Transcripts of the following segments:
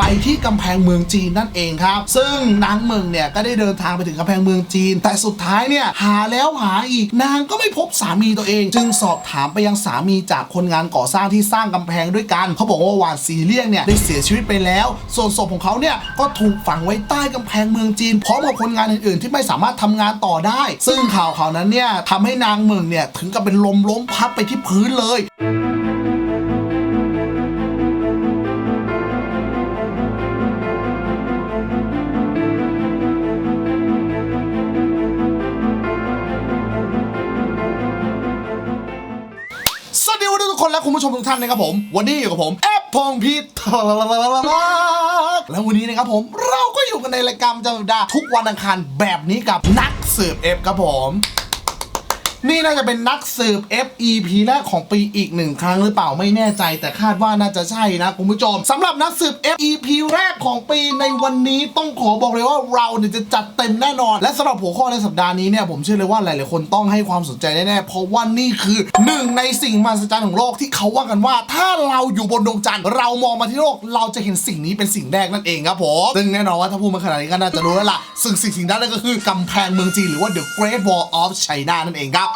ไปที่กำแพงเมืองจีนนั่นเองครับ ซึ่งนางเมืองเนี่ยก็ได้เดินทางไปถึงกำแพงเมืองจีน แต่สุดท้ายเนี่ยหาแล้วหาอีกนางก็ไม่พบสามีตัวเอง จึงสอบถามไปยังสามีจากคนงานก่อสร้างที่สร้างกำแพงด้วยกันเขาบอกว่าหวานซีเลียงเนี่ยได้เสียชีวิตไปแล้ว ส่วนศพของเขาเนี่ยก็ถูกฝังไว้ใต้กำแพงเมืองจีนพร้อมกับคนงานอื่นๆ ที่ไม่สามารถทำงานต่อได้ ซึ่งข่าวข่าวนั้นเนี่ยทำให้นางเมืองเนี่ยถึงกับเป็นลมล้มพับไปที่พื้นเลย และคุณผู้ชมทุกท่านนะครับผม วันนี้อยู่กับผมแอปพองพีทแล้ววันนี้นะครับผมเราก็อยู่กันในรายการประจำสัปดาห์ทุกวันอังคารแบบนี้กับนักสืบเอฟครับผม นี่น่าจะเป็นนักสืบ FEP แรกของปีอีกหนึ่งครั้งหรือเปล่าไม่แน่ใจ แต่คาดว่าน่าจะใช่นะคุณผู้ชมสำหรับนักสืบ FEP แรกของปีในวันนี้ต้องขอบอกเลยว่าเราเนี่ยจะจัดเต็มแน่นอน และสำหรับหัวข้อในสัปดาห์นี้เนี่ยผมเชื่อเลยว่าหลายๆคนต้องให้ความสนใจแน่ๆเพราะว่านี่คือหนึ่งในสิ่งมหัศจรรย์ของโลกที่เขาว่ากันว่า ถ้าเราอยู่บนดวงจันทร์เรามองมาที่โลกเราจะเห็นสิ่งนี้เป็นสิ่งแรกนั่นเองครับผมซึ่งแน่นอนว่าถ้าพูดมาขนาดนี้ก็น่าจะรู้แล้วล่ะซึ่งสิ่งสิ่งนั้นก็คือกำแพงเมืองจีนหรือว่า The Great Wall of China นั่นเองครับ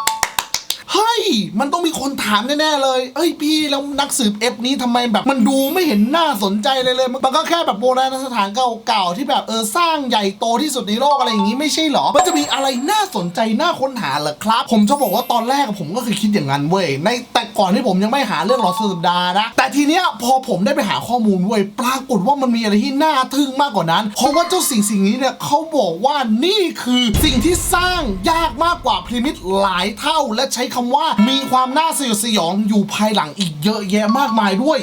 เฮ้ย มันต้องมีคนถามแน่ๆเลย เอ้ยพี่แล้วนักสืบเอฟนี้ทำไมแบบ มันดูไม่เห็นน่าสนใจเลยเลย มันก็แค่แบบโบราณสถานเก่าๆที่แบบเออสร้างใหญ่โตที่สุดในโลกอะไรอย่างนี้ไม่ใช่เหรอ มันจะมีอะไรน่าสนใจน่าค้นหาเหรอครับ ผมจะบอกว่าตอนแรกผมก็เคยคิดอย่างนั้นเว้ย ในแต่ก่อนที่ผมยังไม่หาเรื่องหลอดสุดดาห์นะ แต่ทีเนี้ยพอผมได้ไปหาข้อมูลเว้ย ปรากฏว่ามันมีอะไรที่น่าทึ่งมากกว่านั้น เพราะว่าเจ้าสิ่งสิ่งนี้เนี่ยเขาบอกว่านี่คือสิ่งที่สร้างยากมากกว่าพีระมิดหลายเท่าและใช้คำว่ามีความน่าสยดสยองอยู่ภายหลังอีกเยอะแยะมากมายด้วย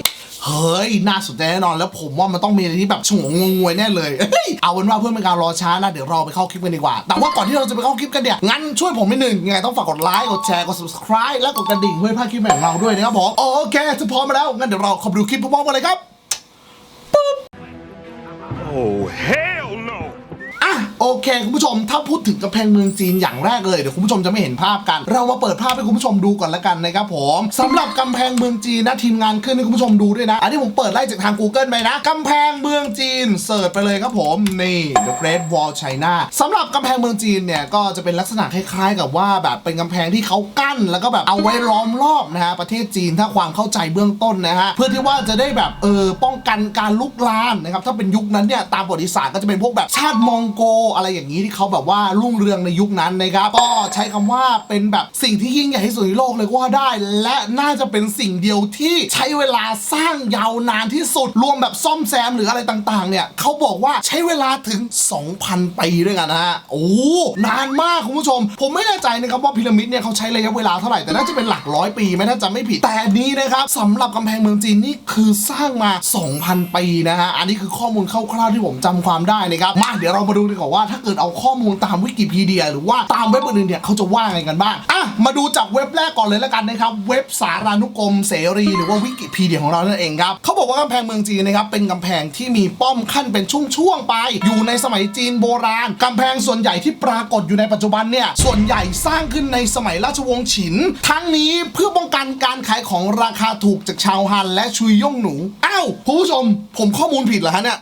เฮ้ย น่าสนใจแน่นอน แล้วผมว่ามันต้องมีอะไรที่แบบฉงงงวยแน่เลย เอาเป็นว่าเพื่อเป็นการรอช้านะ เดี๋ยวเราไปเข้าคลิปกันดีกว่า แต่ว่าก่อนที่เราจะไปเข้าคลิปกันเนี่ย งั้นช่วยผมนิดหนึ่งยังไงต้องฝากกดไลค์ กดแชร์ กด subscribe และกดกระดิ่งเพื่อพลาดคลิปใหม่ของเราด้วยนะครับผม โอเคถ้าพร้อมมาแล้ว งั้นเดี๋ยวเราข้าไปดูคลิปพร้อมกันเลยครับ Oh, hell โอเคคุณผู้ชมถ้าพูดถึงกำแพงเมืองจีนอย่างแรกเลยเดี๋ยวคุณผู้ชมจะไม่เห็นภาพกัน เรามาเปิดภาพให้คุณผู้ชมดูก่อนละกันนะครับผมสำหรับกำแพงเมืองจีนนะทีมงานขึ้นให้คุณผู้ชมดูด้วยนะ อันนี้ผมเปิดไล่จากทาง Google ไปนะกำแพงเมืองจีนเสิร์ชไปเลยครับผมนี่ The Great Wall China สำหรับกำแพงเมืองจีนเนี่ยก็จะเป็นลักษณะคล้ายๆ กับว่าแบบเป็นกำแพงที่เขากั้น แล้วก็แบบเอาไว้ล้อมรอบนะฮะประเทศจีนถ้าความเข้าใจเบื้องต้นนะฮะเพื่อที่ว่าจะได้แบบเออป้องกันการลุกลามนะครับถ้าเป็นยุคนั้นเนี่ยตามประวัติศาสตร์ก็จะเป็นพวกแบบชาติมองโกอะไรอย่างนี้ที่เขาแบบว่ารุ่งเรืองในยุคนั้นนะครับก็ใช้คำว่าเป็นแบบสิ่งที่ยิ่งใหญ่ที่สุดในโลกเลยก็ว่าได้ และน่าจะเป็นสิ่งเดียวที่ใช้เวลาสร้างยาวนานที่สุดรวมแบบซ่อมแซมหรืออะไรต่างๆ เนี่ยเขาบอกว่าใช้เวลาถึง 2,000 ปีด้วยกันนะฮะโอ้นานมากคุณผู้ชม ผมไม่แน่ใจนะครับว่าพีระมิดเนี่ยเขาใช้ระยะเวลาเท่าไหร่แต่น่าจะเป็นหลักร้อยปีไม่น่าจะไม่ผิดแต่นี้นะครับสำหรับกำแพงเมืองจีนนี่คือสร้างมา 2,000 ปีนะฮะอันนี้คือข้อมูลคร่าวๆที่ผมจำความได้นะครับมาเดี๋ยวเรามาดูดีกว่าว่าถ้าเกิดเอาข้อมูลตามวิกิพีเดีย หรือว่าตามเว็บอื่นๆเนี่ยเขาจะว่าไงกันบ้างอะมาดูจากเว็บแรกก่อนเลยแล้วกันนะครับ เว็บสารานุกรมเสรี หรือว่าวิกิพีเดียของเรานั่นเองครับเขาบอกว่ากำแพงเมืองจีนนะครับเป็นกำแพงที่มีป้อมขั้นเป็นช่วงๆไป อยู่ในสมัยจีนโบราณกำแพงส่วนใหญ่ที่ปรากฏอยู่ในปัจจุบันเนี่ยส่วนใหญ่สร้างขึ้นในสมัยราชวงศ์ฉิน ทั้งนี้เพื่อป้องกันการขายของราคาถูกจากชาวฮัน และชุยย่งหนูอ้าวคุณผู้ชมผมข้อมูลผิดเหรอฮะเนี่ย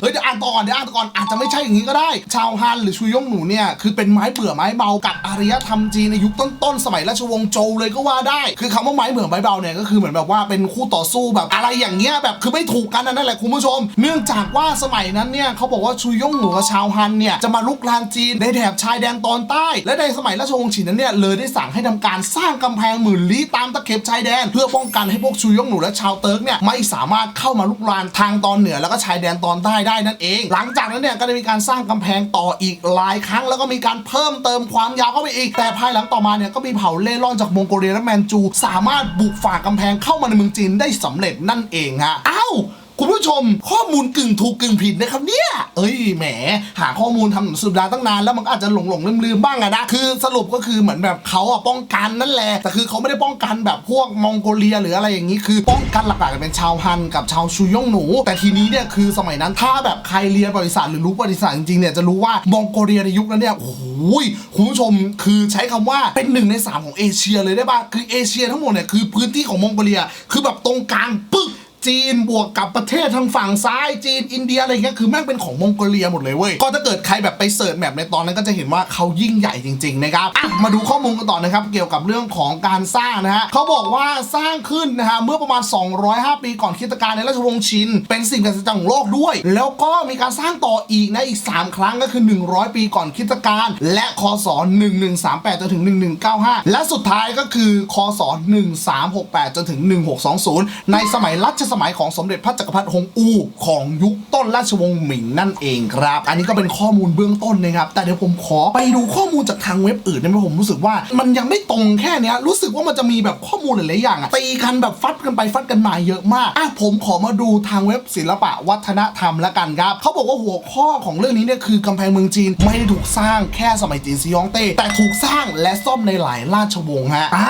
เฮ้ยเดี๋ยวอ่านต่อก่อนเดี๋ยวอ่านต่อก่อนอาจจะไม่ใช่อย่างนี้ก็ได้ชาวฮันหรือชุยยงหนูเนี่ยคือเป็นไม้เบื่อไม้เบากับอารยธรรมจีนในยุคต้นๆสมัยราชวงศ์โจวเลยก็ว่าได้ คือคำว่าไม้เบื่อไม้เบาเนี่ยก็คือเหมือนแบบว่าเป็นคู่ต่อสู้แบบอะไรอย่างเงี้ยแบบคือไม่ถูกกันนั่นแหละคุณผู้ชม เนื่องจากว่าสมัยนั้นเนี่ยเขาบอกว่าชุยยงหนูกับชาวฮันเนี่ยจะมาลุกลานจีนในแถบชายแดนตอนใต้ และในสมัยราชวงศ์ฉินนั้นเนี่ยเลยได้สั่งให้ทำการสร้างกำแพงหมื่นลี้ตามตะเข็บชายแดน เพื่อป้องกันให้พวกชุยยงหนูและชาวเติร์กเนี่ยไม่สามารถเข้ามาลุกลานทางตอนเหนือแล้วก็ชายแดนตอนใต้ได้นั่นเอง หลังจากนั้นเนี่ยก็ได้มีการสร้างกำแพงต่ออีกหลายครั้ง แล้วก็มีการเพิ่มเติมความยาวเข้าไปอีก แต่ภายหลังต่อมาเนี่ยก็มีเผ่าเล่ร่อนจากมองโกเลียและแมนจู สามารถบุกฝ่ากำแพงเข้ามาในเมืองจีนได้สำเร็จนั่นเองฮะอ้าว คุณผู้ชมข้อมูลกึ่งถูกกึ่งผิดนะครับเนี่ยเอ้ยแหม หาข้อมูลทำหนังสือดาตั้งนานแล้วมันก็อาจจะหลงหลงลืมลืมบ้างอะนะคือสรุปก็คือเหมือนแบบเขาอะป้องกันนั่นแหละแต่คือเขาไม่ได้ป้องกันแบบพวกมองโกเลียหรืออะไรอย่างนี้คือป้องกันหลักๆเป็นชาวฮันกับชาวชูย่งหนู แต่ทีนี้เนี่ยคือสมัยนั้นถ้าแบบใครเรียนประวัติศาสตร์หรือรู้ประวัติศาสตร์จริงๆเนี่ยจะรู้ว่ามองโกเลียในยุคนั้นเนี่ยโอ้โหคุณผู้ชมคือใช้คำว่าเป็นหนึ่งในสามของเอเชียเลยได้ป่ะคือเอเชียทั้งหมดเนี่ยคือพื้นที่ของมองโกเลียคือแบบตรงกลางปึ๊ก จีนบวกกับประเทศทางฝั่งซ้ายจีนอินเดียอะไรเงี้ยคือแม่งเป็นของมองโกเลียหมดเลยเว้ยก็ถ้าเกิดใครแบบไปเสิร์ชแมปในตอนนั้นก็จะเห็นว่าเขายิ่งใหญ่จริงๆนะครับอะมาดูข้อมูลกันต่อนะครับ เกี่ยวกับเรื่องของการสร้างนะฮะเขาบอกว่าสร้างขึ้นนะฮะเมื่อประมาณ 205 ปีก่อนคริสตกาลในราชวงศ์ชิน เป็นสิ่งมหัศจรรย์ของโลกด้วย แล้วก็มีการสร้างต่ออีกนะอีก 3 ครั้งก็คือ 100 ปีก่อนคริสตกาลและคศ 1138จนถึง 1195 และสุดท้ายก็คือคศ 1368จนถึง 1620 ในสมัยรัชสมัยของสมเด็จพระจักรพรรดิฮงอู ของยุคต้นราชวงศ์หมิงนั่นเองครับ อันนี้ก็เป็นข้อมูลเบื้องต้นนะครับ แต่เดี๋ยวผมขอไปดูข้อมูลจากทางเว็บอื่นได้ไหมผมรู้สึกว่ามันยังไม่ตรงแค่นี้รู้สึกว่ามันจะมีแบบข้อมูลหลายๆอย่างตีกันแบบฟัดกันไปฟัดกันมาเยอะมากอะผมขอมาดูทางเว็บศิลปะวัฒนธรรมละกันครับเขาบอกว่าหัวข้อของเรื่องนี้เนี่ยคือกำแพงเมืองจีนไม่ได้ถูกสร้างแค่สมัยจีนซีฮองเต้แต่ถูกสร้างและซ่อมในหลายราชวงศ์ฮะอ่า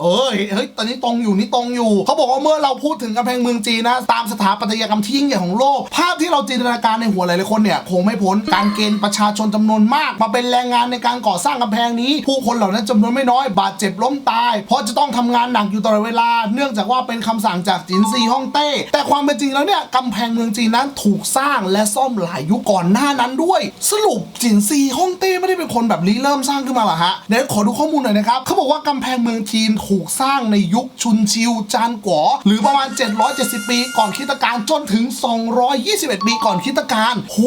เอ้ยเฮ้ยตอนนี้ตรงอยู่นี่ตรงอยู่ เขาบอกว่าเมื่อเราพูดถึงกำแพงเมืองจีนนะ ตามสถาปัตยกรรมที่ยิ่งใหญ่ของโลก ภาพที่เราจินตนาการในหัวหลายๆคนเนี่ยคงไม่พ้นการเกณฑ์ประชาชนจำนวนมาก มาเป็นแรงงานในการก่อสร้างกำแพงนี้ ผู้คนเหล่านั้นจำนวนไม่น้อย บาดเจ็บล้มตาย เพราะจะต้องทำงานหนักอยู่ตลอดเวลา เนื่องจากว่าเป็นคำสั่งจากจินซีฮ่องเต้ แต่ความเป็นจริงแล้วเนี่ยกำแพงเมืองจีนนั้นถูกสร้างและซ่อมหลายยุคก่อนหน้านั้นด้วย สรุปจินซีฮ่องเต้ไม่ได้เป็นคนแบบริเริ่มสร้างขึ้นมาหรอฮะเดี๋ยวขอดูข้อมูลหน่อยนะครับเขาบอกว่ากำแพงเมืองจีนถูกสร้างในยุคชุนชิวจานกัวหรือประมาณ770 ปีก่อนคริสตกาลจนถึง 221 ปีก่อนคริสตกาลโห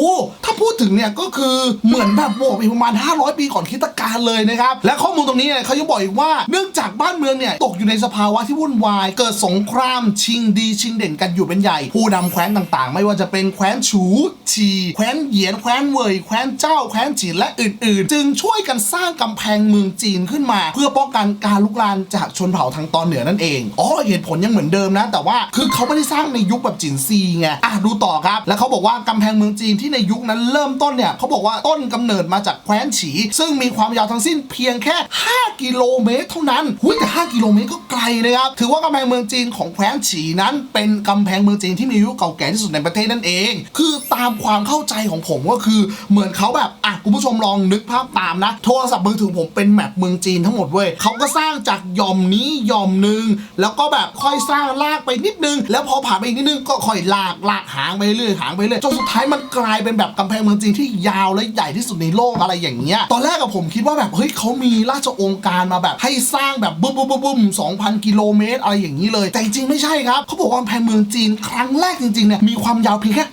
ถ้าพูดถึงเนี่ยก็คือเหมือนแบบบวกอีกประมาณ 500 ปีก่อนคริสตกาลเลยนะครับและข้อมูลตรงนี้เนี่ยเขายังบอกอีกว่าเนื่องจากบ้านเมืองเนี่ยตกอยู่ในสภาวะที่วุ่นวาย เกิดสงครามชิงดีชิงเด่นกันอยู่เป็นใหญ่ ผู้นำแคว้นต่างๆ ไม่ว่าจะเป็นแคว้นฉูชีแคว้นเหยียนแคว้นเว่ยแคว้นเจ้าแคว้นจีนและอื่น ๆ จึงช่วยกันสร้างกำแพงเมืองจีนขึ้นมา เพื่อป้องกันการลุกลามจากชนเผ่าทางตอนเหนือนั่นเองอ๋อเหตุผลยังเหมือนเดิมนะแต่ว่า คือเขาไม่ได้สร้างในยุคแบบจินซีไงอะดูต่อครับ แล้วเขาบอกว่ากำแพงเมืองจีนที่ในยุคนั้นเริ่มต้นเนี่ยเขาบอกว่าต้นกำเนิดมาจากแคว้นฉี ซึ่งมีความยาวทั้งสิ้นเพียงแค่ 5 กิโลเมตร เท่านั้นหุ้ยแต่ 5 กิโลเมตรก็ไกลนะครับถือว่ากำแพงเมืองจีนของแคว้นฉีนั้นเป็นกำแพงเมืองจีนที่มีอายุเก่าแก่ที่สุดในประเทศนั่นเอง คือตามความเข้าใจของผมก็คือเหมือนเขาแบบอะคุณผู้ชมลองนึกภาพตามนะ โทรศัพท์มือถือผมเป็นแมปเมืองจีนทั้งหมดเว้ยเขาก็สร้างจากย่อมนี้ย่อมหนึ่งแล้วก็แบบค่อยสร้างลากไปนิดนึง แล้วพอผ่านไปอีกนิดนึงก็ค่อยลากลากหางไปเรื่อยหางไปเรื่อยจนสุดท้ายมันกลายเป็นแบบกำแพงเมืองจีนที่ยาวและใหญ่ที่สุดในโลกอะไรอย่างเงี้ยตอนแรกกับผมคิดว่าแบบเฮ้ยเขามีราชองค์การมาแบบให้สร้างแบบบึ้มบึ้มบึ้มสองพันกิโลเมตรอะไรอย่างนี้เลย แต่จริงไม่ใช่ครับเขาบอกว่ากำแพงเมืองจีนครั้งแรกจริงๆเนี่ยมีความยาวเพียงแค่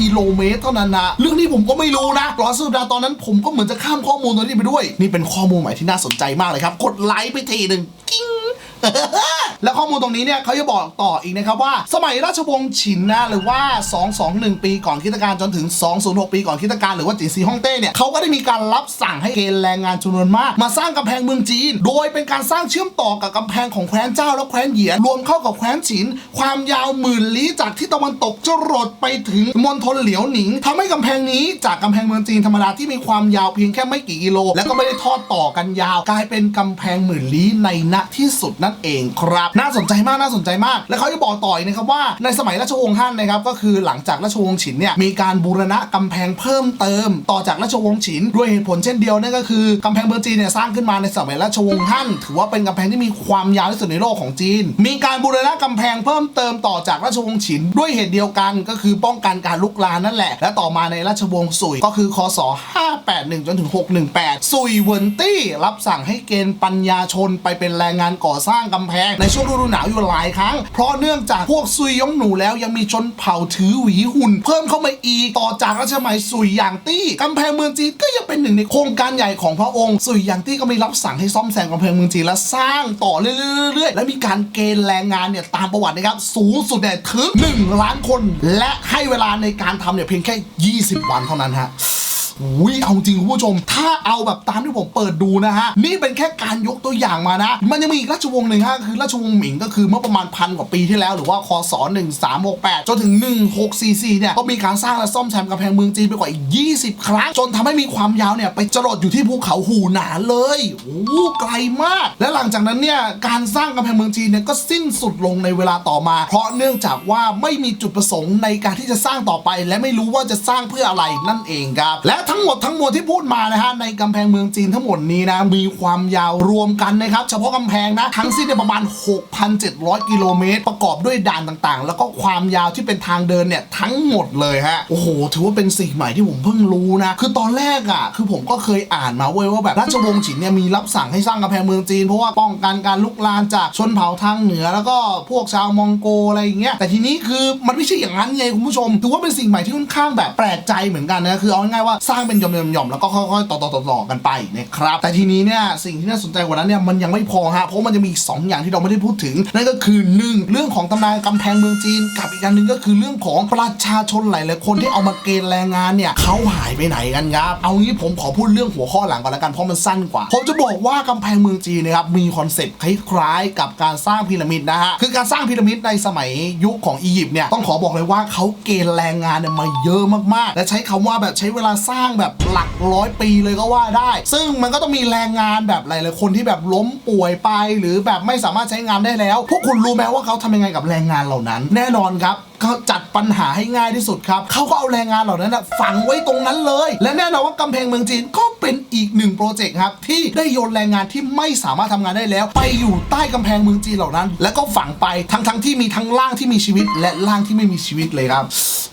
กิโลเมตรเท่านั้นนะ เรื่องนี้ผมก็ไม่รู้นะรอสุดาตอนนั้นผมก็เหมือนจะข้ามข้อมูลตัวนี้ไปด้วย นี่เป็นข้อมูลใหม่ที่น่าสนใจมากเลยครับ กดไลค์ไปทีหนึ่งกิ้ง และข้อมูลตรงนี้เนี่ยเขาจะบอกต่ออีกนะครับว่า สมัยราชวงศ์ฉินนะหรือว่า 221 ปีก่อนคริสตกาลจนถึง 206 ปีก่อนคริสตกาลหรือว่าจีนซีฮ่องเต้เนี่ยเขาก็ได้มีการรับสั่งให้เกณฑ์แรงงานจำนวนมาก มาสร้างกำแพงเมืองจีน โดยเป็นการสร้างเชื่อมต่อกับกำแพงของแคว้นเจ้าและแคว้นเหยียนรวมเข้ากับแคว้นฉิน ความยาวหมื่นลี้จากที่ตะวันตกจรดไปถึงมณฑลเหลียวหนิงทำให้กำแพงนี้จากกำแพงเมืองจีนธรรมดาที่มีความยาวเพียงแค่ไม่กี่กิโล และก็ไม่ได้ทอดต่อกันยาว กลายเป็นกำแพงหมื่นลี้ในณที่สุดนันเองครับ น่าสนใจมากน่าสนใจมาก และเขาจะบอกต่ออีกนะครับว่าในสมัยราชวงศ์ฮั่นนะครับก็คือหลังจากราชวงศ์ฉินเนี่ยมีการบูรณะกำแพงเพิ่มเติม ต่อจากราชวงศ์ฉินด้วยเหตุผลเช่นเดียวนั่นก็คือกำแพงเมืองจีนเนี่ยสร้างขึ้นมาในสมัยราชวงศ์ฮั่นถือว่าเป็นกำแพงที่มีความยาวที่สุดในโลกของจีน มีการบูรณะกำแพงเพิ่มเติมต่อจากราชวงศ์ฉินด้วยเหตุเดียวกันก็คือป้องกันการลุกลามนั่นแหละ และต่อมาในราชวงศ์สุยก็คือคศ581จนถึง618สุยเวินตี้รับสั่งให้เกณฑ์ปัญญาชนไปเป็นแรงงานก่อสร้างกำแพงในช่วงฤดูหนาวอยู่หลายครั้ง เพราะเนื่องจากพวกซุยยงหนูแล้วยังมีชนเผ่าถือหวีหุ่น เพิ่มเข้ามาอีกต่อจากรัชสมัยซุยหยางตี้กำแพงเมืองจีนก็ยังเป็นหนึ่งในโครงการใหญ่ของพระองค์ซุยหยางตี้ก็มีรับสั่งให้ซ่อมแซมกำแพงเมืองจีนและสร้างต่อเรื่อยๆๆๆและมีการเกณฑ์แรงงานเนี่ยตามประวัตินะครับสูงสุดเนี่ยถึง1ล้านคน และให้เวลาในการทำเนี่ยเพียงแค่ 20 วันเท่านั้นฮะ อุ้ยเอาจริงคุณผู้ชม ถ้าเอาแบบตามที่ผมเปิดดูนะฮะ นี่เป็นแค่การยกตัวอย่างมานะ มันยังมีอีกราชวงศ์หนึ่งฮะ คือราชวงศ์หมิงก็คือเมื่อประมาณพันกว่าปีที่แล้ว หรือว่าคศ1368 จนถึง 1644 เนี่ย ก็มีการสร้างและซ่อมแซมกำแพงเมืองจีนไปกว่าอีก 20 ครั้ง จนทำให้มีความยาวเนี่ยไปจรดอยู่ที่ภูเขาหูหนานเลยโอ้ไกลมาก และหลังจากนั้นเนี่ยการสร้างกำแพงเมืองจีนเนี่ยก็สิ้นสุดลงในเวลาต่อมา เพราะเนื่องจากว่าไม่มีจุดประสงค์ในการที่จะสร้างต่อไป และไม่รู้ว่าจะสร้างเพื่ออะไรนั่นเองครับและทั้งหมดทั้งมวลที่พูดมานะฮะในกำแพงเมืองจีนทั้งหมดนี้นะมีความยาวรวมกันนะครับเฉพาะกำแพงนะทั้งสิ้นเนี่ยประมาณ 6,700 กิโลเมตร ประกอบด้วยด่านต่างๆ แล้วก็ความยาวที่เป็นทางเดินเนี่ยทั้งหมดเลยฮะโอ้โหถือว่าเป็นสิ่งใหม่ที่ผมเพิ่งรู้นะคือตอนแรกอะคือผมก็เคยอ่านมาเว้ยว่าแบบราชวงศ์ฉินเนี่ยมีรับสั่งให้สร้างกำแพงเมืองจีนเพราะว่าป้องกันการลุกลามจากชนเผ่าทางเหนือ แล้วก็พวกชาวมองโกอะไรอย่างเงี้ยแต่ทีนี้คือมันไม่ใช่อย่างนั้นไงคุณผู้ชมถือว่าเป็นสิ่งใหม่ที่ค่อนข้างแบบแปลกใจเหมือนกันนะคือเอาง่ายๆว่าสร้างางเป็นหย่อมๆๆแล้วก็ค่อยๆ ต่อๆๆกันไปนะครับแต่ทีนี้เนี่ยสิ่งที่น่าสนใจกว่านั้นเนี่ยมันยังไม่พอฮะเพราะมันจะมีอีกสองอย่างที่เราไม่ได้พูดถึงนั่นก็คือหนึ่งเรื่องของตำนานกำแพงเมืองจีน กับอีกอันหนึ่งก็คือเรื่องของประชาชนหลายๆคนที่เอามาเกณฑ์แรงงานเนี่ยเขาหายไปไหนกันครับเอางี้ผมขอพูดเรื่องหัวข้อหลังก่อนละกันเพราะมันสั้นกว่าผมจะบอกว่ากำแพงเมืองจีนนะครับมีคอนเซปต์คล้ายๆ กับการสร้างพีระมิดนะฮะคือการสร้างพีระมิดในสมัยยุคของอียิปต์เนี่ยต้องขอบอกเลยว่าเขาเกณฑ์แรงงานเนี่ยมาเยอะมากๆ และใช้คำว่าแบบใช้เวลาสร้างแบบหลักร้อยปีเลยก็ว่าได้ ซึ่งมันก็ต้องมีแรงงานแบบหลายๆคนที่แบบล้มป่วยไป หรือแบบไม่สามารถใช้งานได้แล้ว พวกคุณรู้ไหมว่าเขาทำยังไงกับแรงงานเหล่านั้น แน่นอนครับ เขาจัดปัญหาให้ง่ายที่สุดครับเขาก็เอาแรงงานเหล่านั้นนะฝังไว้ตรงนั้นเลย และแน่นอนว่ากำแพงเมืองจีนก็เป็นอีกหนึ่งโปรเจกต์ครับที่ได้โยนแรงงานที่ไม่สามารถทำงานได้แล้ว ไปอยู่ใต้กำแพงเมืองจีนเหล่านั้น แล้วก็ฝังไปทั้งทั้งๆที่มีทั้งร่างที่มีชีวิต และร่างที่ไม่มีชีวิตเลยครับ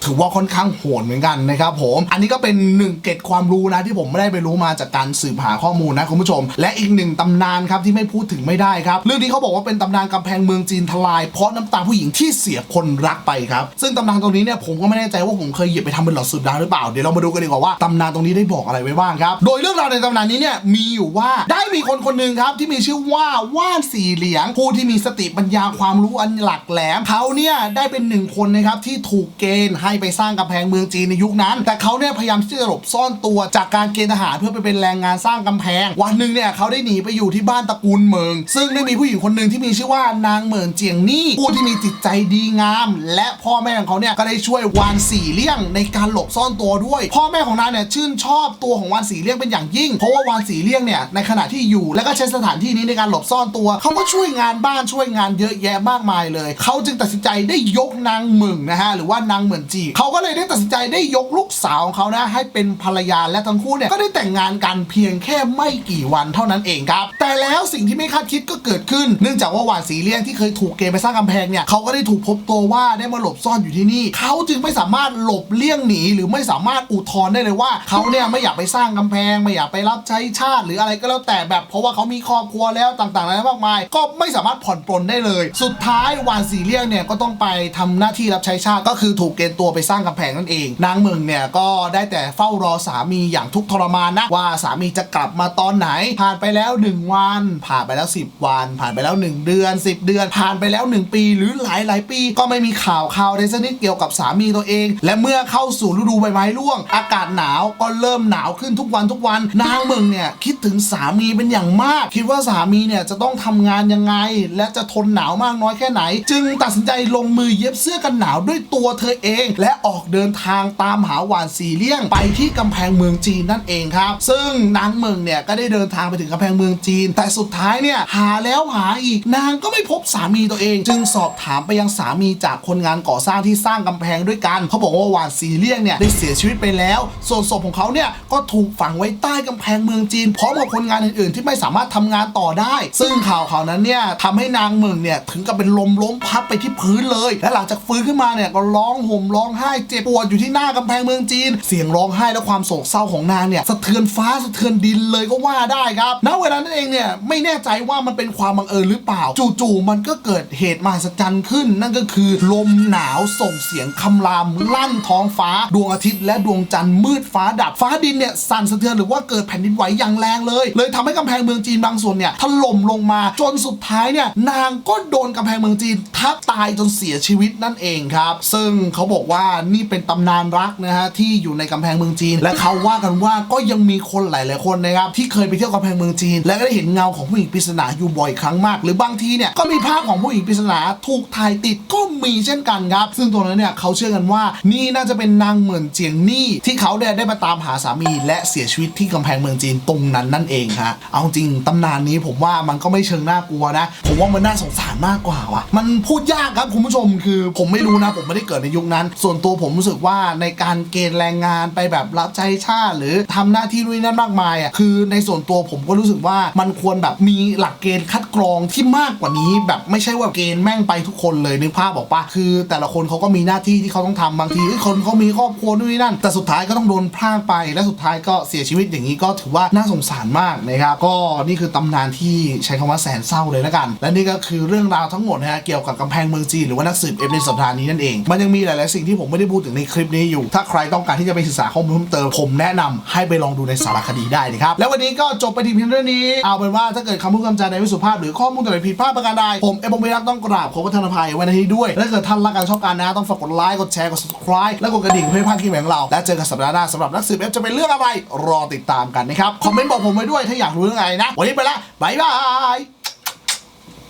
ถือว่าค่อนข้างโหดเหมือนกันนะครับผม อันนี้ก็เป็นหนึ่งเกร็ดความรู้นะที่ผมไม่ได้ไปรู้มาจากการสืบหาข้อมูลนะคุณผู้ชม และอีกหนึ่งตำนานครับที่ไม่พูดถึงไม่ได้ครับ เรื่องนี้เขาบอกว่าเป็นตำนานกำแพงเมืองจีนทลายเพราะน้ำตาผู้หญิงที่เสียคนรักไปครับซึ่งตำนานตรงนี้เนี่ยผมก็ไม่แน่ใจว่าผมเคยหยิบไปทำเป็นหลอดสืบดาวหรือเปล่าเดี๋ยวเรามาดูกันดีกว่าว่าตำนานตรงนี้ได้บอกอะไรไว้บ้างครับโดยเรื่องราวในตำนานนี้เนี่ยมีอยู่ว่าได้มีคนคนหนึ่งครับที่มีชื่อว่าว่านสีเหลียงผู้ที่มีสติปัญญาความรู้อันหลักแหลมเขาเนี่ยได้เป็นหนึ่งคนนะครับที่ถูกเกณฑ์ให้ไปสร้างกำแพงเมืองจีนในยุคนั้น แต่เขาเนี่ยพยายามที่จะหลบซ่อนตัวจากการเกณฑ์ทหารเพื่อไปเป็นแรงงานสร้างกำแพง วันหนึ่งเนี่ยเขาได้หนีไปอยู่ที่บ้านตระกูลเมือง ซึ่งได้มีผู้หญิงคนหนึ่งที่มีชื่อว่านางเหมิงเจียงนี่ผู้ที่มีจิตใจดีงาม และพ่อแม่ของเขาเนี่ยก็ได้ช่วยวานสีเลี่ยงในการหลบซ่อนตัวด้วย พ่อแม่ของนางเนี่ยชื่นชอบตัวของวานสีเลี่ยงเป็นอย่างยิ่ง เพราะว่าวานสีเลี่ยงเนี่ยในขณะที่อยู่และก็ใช้สถานที่นี้ในการหลบซ่อนตัว เขาก็ช่วยงานบ้านช่วยงานเยอะแยะมากมายเลย เขาจึงตัดสินใจได้ยกนางหมึงนะฮะหรือว่านางเหมือนจีเขาก็เลยได้ตัดสินใจได้ยกลูกสาวของเขานะให้เป็นภรรยาและทั้งคู่เนี่ยก็ได้แต่งงานกันเพียงแค่ไม่กี่วันเท่านั้นเองครับ แต่แล้วสิ่งที่ไม่คาดคิดก็เกิดขึ้น เนื่องจากว่าหวานสีเลี่ยงที่เคยถูกเกณฑ์ไปสร้างกำแพงเนี่ยเขาก็ได้ถูกพบตัวว่าได้มาหลบซ่อนอยู่ที่นี่ เขาจึงไม่สามารถหลบเลี่ยงหนี หรือไม่สามารถอุทธรณ์ได้เลยว่า เขาเนี่ยไม่อยากไปสร้างกำแพง ไม่อยากไปรับใช้ชาติ หรืออะไรก็แล้วแต่แบบเพราะว่าเขามีครอบครัวแล้วต่างๆนานามากมาย ก็ไม่สามารถผ่อนปลนได้เลย สุดท้ายวานสีเลี่ยงเนี่ยก็ต้องไปทำหน้าที่รับใช้ชาติก็คือถูกเกณฑ์ตัวไปสร้างกำแพงนั่นเอง นางเมืองเนี่ยก็ได้แต่เฝ้ารอสามีอย่างทุกทรมานนะว่าสามีจะกลับมาตอนไหน ผ่านไปแล้ว 1 วัน ผ่านไปแล้ว 10 วัน ผ่านไปแล้ว 1 เดือน 10 เดือน ผ่านไปแล้ว 1 ปี หรือหลายหลายๆปี ก็ไม่มีข่าวข่าวใดสักนิดเกี่ยวกับสามีตัวเอง และเมื่อเข้าสู่ฤดูใบไม้ร่วง อากาศหนาวก็เริ่มหนาวขึ้นทุกวันทุกวัน นางเมืองเนี่ยคิดถึงสามีเป็นอย่างมาก คิดว่าสามีเนี่ยจะต้องทำงานยังไง และจะทนหนาวมากน้อยแค่ไหน จึงตัดสินใจลงมือเย็บเสื้อกันหนาวด้วยตัวเธอเอง และออกเดินทางตามหาหวานสีเลี่ยง ไปที่กำแพงเมืองจีนนั่นเองครับ ซึ่งนางเมืองเนี่ยก็ได้เดินทางไปถึงกำแพงเมืองจีน แต่สุดท้ายเนี่ยหาแล้วหาอีกนางก็ไม่พบสามีตัวเอง จึงสอบถามไปยังสามีจากคนงานก่อสร้างที่สร้างกำแพงด้วยกัน เขาบอกว่าหวานสีเลียงเนี่ยได้เสียชีวิตไปแล้ว ส่วนศพของเขาเนี่ยก็ถูกฝังไว้ใต้กำแพงเมืองจีนพร้อมกับคนงานอื่นๆ ที่ไม่สามารถทำงานต่อได้ ซึ่งข่าวข่าวนั้นเนี่ยทำให้นางเมืองเนี่ยถึงกับเป็นลมล้มพับไปที่พื้นเลย และหลังจากฟื้นขึ้นมาเนี่ยก็ร้องห่มร้องไห้เจ็บปวดอยู่ที่หน้ากำแพงเมืองจีน เสียงร้องไห้และความโศกเศร้าของนางเนี่ยสะเทือนฟ้าสะเทือนดินเลยก็ว่าได้ครับณเวลานั้นเองเนี่ยไม่แน่ใจว่ามันเป็นความบังเอิญหรือเปล่า จู่ๆมันก็เกิดเหตุมหัศจรรย์ขึ้น นั่นก็คือลมหนาวส่งเสียงคำรามลั่นท้องฟ้า ดวงอาทิตย์และดวงจันทร์มืดฟ้าดับฟ้าดินเนี่ยสั่นสะเทือนหรือว่าเกิดแผ่นดินไหวอย่างแรงเลย เลยทำให้กำแพงเมืองจีนบางส่วนเนี่ยถล่มลงมาจนสุดท้ายเนี่ยนางก็โดนกำแพงเมืองจีนทับตายจนเสียชีวิตนั่นเองครับ ซึ่งเขาบอกว่านี่เป็นตำนานรักนะฮะที่อยู่ในกำแพงเมืองจีน และเขาว่ากันว่าก็ยังมีคนหลายๆคนนะครับที่เคยไปเที่ยวกำแพงเมืองจีน และก็ได้เห็นเงาของผู้หญิงปริศนาอยู่บ่อยครั้งมาก หรือบางทีเนี่ยก็มีภาพของผู้หญิงปริศนาถูกถ่ายติดก็มีเช่นกันครับ ซึ่งตัวนั้นเนี่ยเขาเชื่อกันว่านี่น่าจะเป็นนางเหมือนเจียงนี่ที่เขาเนี่ยได้มาตามหาสามีและเสียชีวิตที่กำแพงเมืองจีนตรงนั้นนั่นเองฮะเอาจริงตำนานนี้ผมว่ามันก็ไม่เชิงน่ากลัวนะผมว่ามันน่าสงสารมากกว่าว่ะมันพูดยากครับคุณผู้ชมคือผมไม่รู้นะผมไม่ได้เกิดในยุคนั้น ส่วนตัวผมรู้สึกว่าในการเกณฑ์แรงงานไปแบบรับใช้ชาติ หรือทำหน้าที่นู่นนนั่นมากมายอะคือในส่วนตัวผมก็รู้สึกว่ามันควรแบบมีหลักเกณฑ์คัดกรองที่มากกว่านี้ แบบไม่ใช่ว่าเกณฑ์แม่งไปทุกคนเลยนึกภาพบอกปะคือ แแต่ละคนเขาก็มีหน้าที่ที่เขาต้องทำบางทีคนเขามีครอบครัวนู่นนี่นั่น แต่สุดท้ายก็ต้องโดนพรากไป และสุดท้ายก็เสียชีวิตอย่างนี้ก็ถือว่าน่าสงสารมากนะครับก็นี่คือตำนานที่ใช้คำว่าแสนเศร้าเลยละกัน และนี่ก็คือเรื่องราวทั้งหมดนะฮะเกี่ยวกับกำแพงเมืองจีนหรือว่านักสืบเอฟในสัปดาห์นี้นั่นเองมันยังมีหลาย ๆ สิ่งที่ผมไม่ได้พูดถึงในคลิปนี้อยู่ ถ้าใครต้องการที่จะไปศึกษาข้อมูลเพิ่มเติมผมแนะนำให้ไปลองดูในสารคดีได้นะครับแล้ววันนี้ก็จบไปทีเพียงเท่านี้เอาเป็นว่าถ้าเกิดคำพูดคำจาในวิสุภาพหรือข้อมูลตัวไหนผิดพลาดประการใดผมเอฟบงเบรักต้องกราบขอประทานภัยไว้ในที่ด้วยและเกิดท่านรักกางชอบการนะต้องฝากกดไลค์กดแชร์กด subscribe และกดกระดิ่งเพื่อไม่พลาดคลิปใหม่ของเรา และเจอกันสัปดาห์หน้าสำหรับนักสืบเอฟจะเป็นเรื่องอะไร รอติดตามกันนะครับคอมเมนต์บอกผมไว้ด้วยถ้าอยากรู้เรื่องอะไรนะ วันนี้ไปละบายบาย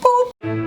ปุ๊บ